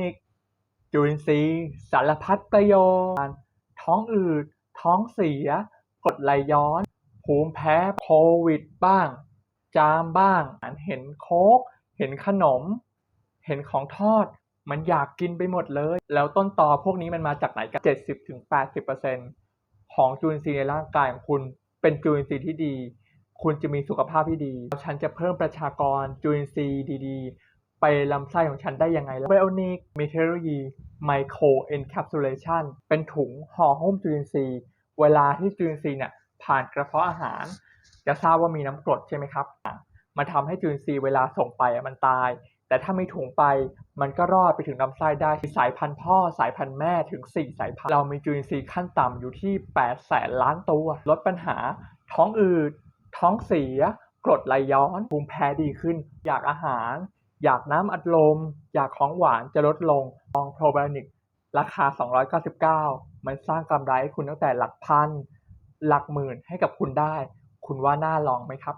นิก จุลินทรีย์ สารพัดประโยชน์ ท้องอืด ท้องเสีย กรดไหลย้อน ภูมิแพ้โควิดบ้าง จามบ้าง เห็นโค้ก เห็นขนม เห็นของทอด มันอยากกินไปหมดเลย แล้วต้นตอพวกนี้มันมาจากไหนกัน70-80%ของจุลินทรีย์ในร่างกายของคุณ เป็นจุลินทรีย์ที่ดี คุณจะมีสุขภาพที่ดี ฉันจะเพิ่มประชากรจุลินทรีย์ดีๆ ไปลำไส้ของฉันได้ยังไงไบโอนิกมีเทคโนโลยีไมโครเอนแคปซูลเลชันเป็นถุงห่อหุ้มจุลินทรีย์ เวลาที่จุลินทรีย์เนี่ยผ่านกระเพาะอาหาร จะทราบว่ามีน้ำกรดใช่ไหมครับ มันทำให้จุลินทรีย์เวลาส่งไปมันตาย แต่ถ้าไม่ถุงไปมันก็รอดไปถึงลำไส้ได้สายพันธุ์พ่อสายพันธุ์แม่ถึง 4 สายพันธุ์เรามีจุลินทรีย์ขั้นต่ำอยู่ที่8แสนล้านตัว ลดปัญหา ท้องอืดท้องเสีย กรดไหลย้อนภูมิแพ้ดีขึ้น อยากอาหาร อยากน้ำอัดลม อยากของหวานจะลดลงลองโปรไบโอนิกราคา 299 มันสร้างกำไรให้คุณตั้งแต่หลักพัน หลักหมื่นให้กับคุณได้ คุณว่าน่าลองไหมครับ